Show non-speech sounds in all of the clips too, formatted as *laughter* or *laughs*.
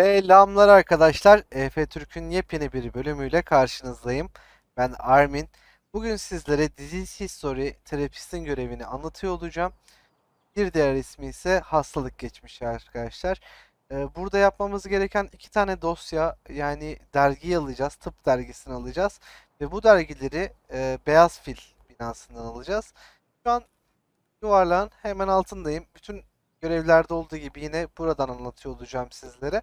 Selamlar arkadaşlar. EF Türk'ün yepyeni bir bölümüyle karşınızdayım. Ben Armin. Bugün sizlere Disease History terapistin görevini anlatıyor olacağım. Bir diğer ismi ise hastalık geçmişi arkadaşlar. Ee, Burada yapmamız gereken iki tane dosya yani dergiyi alacağız. Tıp dergisini alacağız. Ve bu dergileri e, Beyaz Fil binasından alacağız. Şu an yuvarlağın hemen altındayım. Bütün görevlerde olduğu gibi yine buradan anlatıyor olacağım sizlere.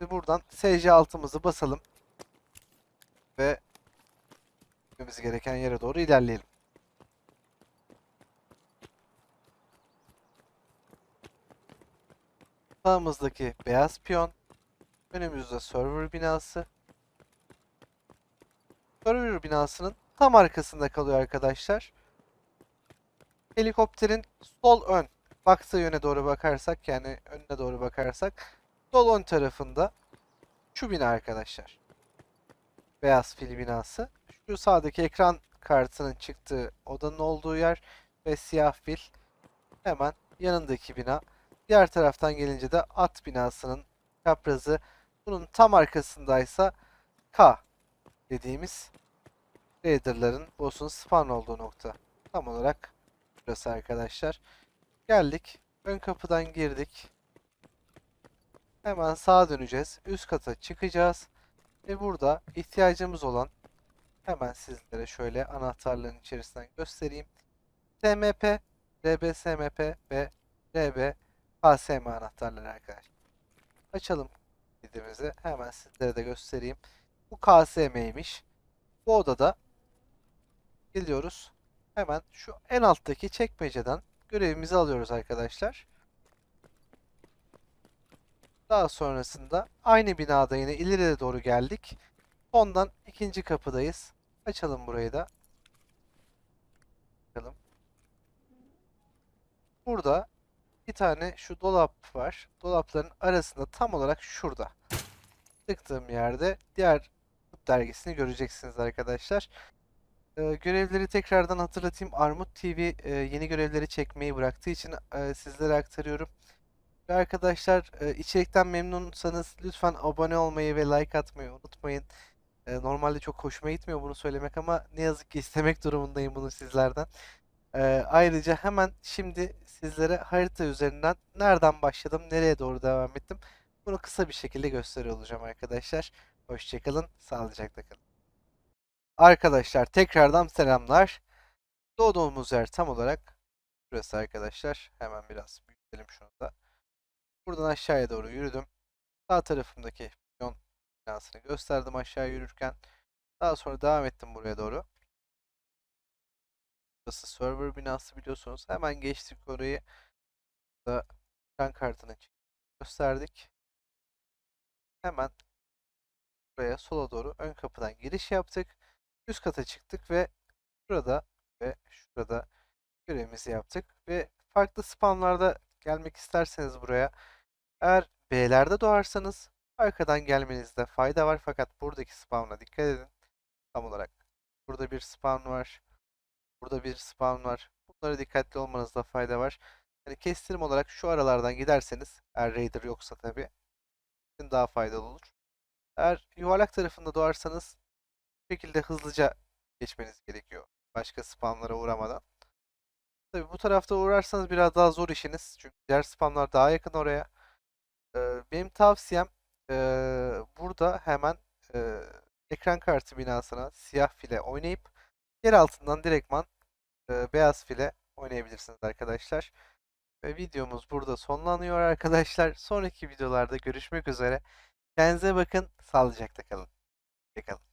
Ve buradan SC altımızı basalım. Ve gitmemiz gereken yere doğru ilerleyelim. Sağımızdaki beyaz piyon. Önümüzde server binası. Server binasının tam arkasında kalıyor arkadaşlar. Helikopterin sol ön baktığı yöne doğru bakarsak yani önüne doğru bakarsak sol ön tarafında şu bina arkadaşlar. Beyaz fil binası. Şu sağdaki ekran kartının çıktığı odanın olduğu yer ve siyah fil hemen yanındaki bina. Diğer taraftan gelince de at binasının çaprazı. Bunun tam arkasındaysa K dediğimiz Raider'ların boss'un spawn olduğu nokta. Tam olarak burası arkadaşlar. Geldik. Ön kapıdan girdik. Hemen sağa döneceğiz. Üst kata çıkacağız. Ve burada ihtiyacımız olan hemen sizlere şöyle anahtarların içerisinden göstereyim. SMP, RBSMP ve RB KSM anahtarları arkadaşlar. Açalım kilidimizi. Hemen sizlere de göstereyim. Bu KSM'ymiş. Bu odada geliyoruz. Hemen şu en alttaki çekmeceden görevimizi alıyoruz arkadaşlar. Daha sonrasında aynı binada yine ileriye doğru geldik. Ondan ikinci kapıdayız. Açalım burayı da. Bakalım. Burada bir tane şu dolap var. Dolapların arasında tam olarak şurada. Tıktığım yerde diğer dergisini göreceksiniz arkadaşlar. Ee, görevleri tekrardan hatırlatayım. Armut TV e, yeni görevleri çekmeyi bıraktığı için e, sizlere aktarıyorum. Ve arkadaşlar e, içerikten memnunsanız lütfen abone olmayı ve like atmayı unutmayın. E, normalde çok hoşuma gitmiyor bunu söylemek ama ne yazık ki *laughs* istemek durumundayım bunu sizlerden. E, ayrıca hemen şimdi sizlere harita üzerinden nereden başladım, nereye doğru devam ettim. Bunu kısa bir şekilde gösteriyor olacağım arkadaşlar. Hoşçakalın, sağlıcakla kalın. Arkadaşlar tekrardan selamlar. Doğduğumuz yer tam olarak burası arkadaşlar. Hemen biraz büyütelim şunu da. Buradan aşağıya doğru yürüdüm. Sağ tarafımdaki piyon binasını gösterdim aşağı yürürken. Daha sonra devam ettim buraya doğru. Burası server binası biliyorsunuz. Hemen geçtik orayı. Burada ekran kartını gösterdik. Hemen buraya sola doğru ön kapıdan giriş yaptık. Üst kata çıktık ve şurada ve şurada görevimizi yaptık. Ve farklı spamlarda gelmek isterseniz buraya eğer B'lerde doğarsanız arkadan gelmenizde fayda var. Fakat buradaki spamla dikkat edin. Tam olarak burada bir spam var. Burada bir spam var. Bunlara dikkatli olmanızda fayda var. Yani kestirim olarak şu aralardan giderseniz eğer Raider yoksa sizin daha faydalı olur. Eğer yuvarlak tarafında doğarsanız şekilde hızlıca geçmeniz gerekiyor. Başka spamlara uğramadan. Tabii bu tarafta uğrarsanız biraz daha zor işiniz. Çünkü diğer spamlar daha yakın oraya. Ee, benim tavsiyem ee, burada hemen ee, ekran kartı binasına siyah file oynayıp yer altından direktman ee, beyaz file oynayabilirsiniz arkadaşlar. Ve videomuz burada sonlanıyor arkadaşlar. Sonraki videolarda görüşmek üzere. Kendinize bakın. Sağlıcakla kalın. Hoşçakalın.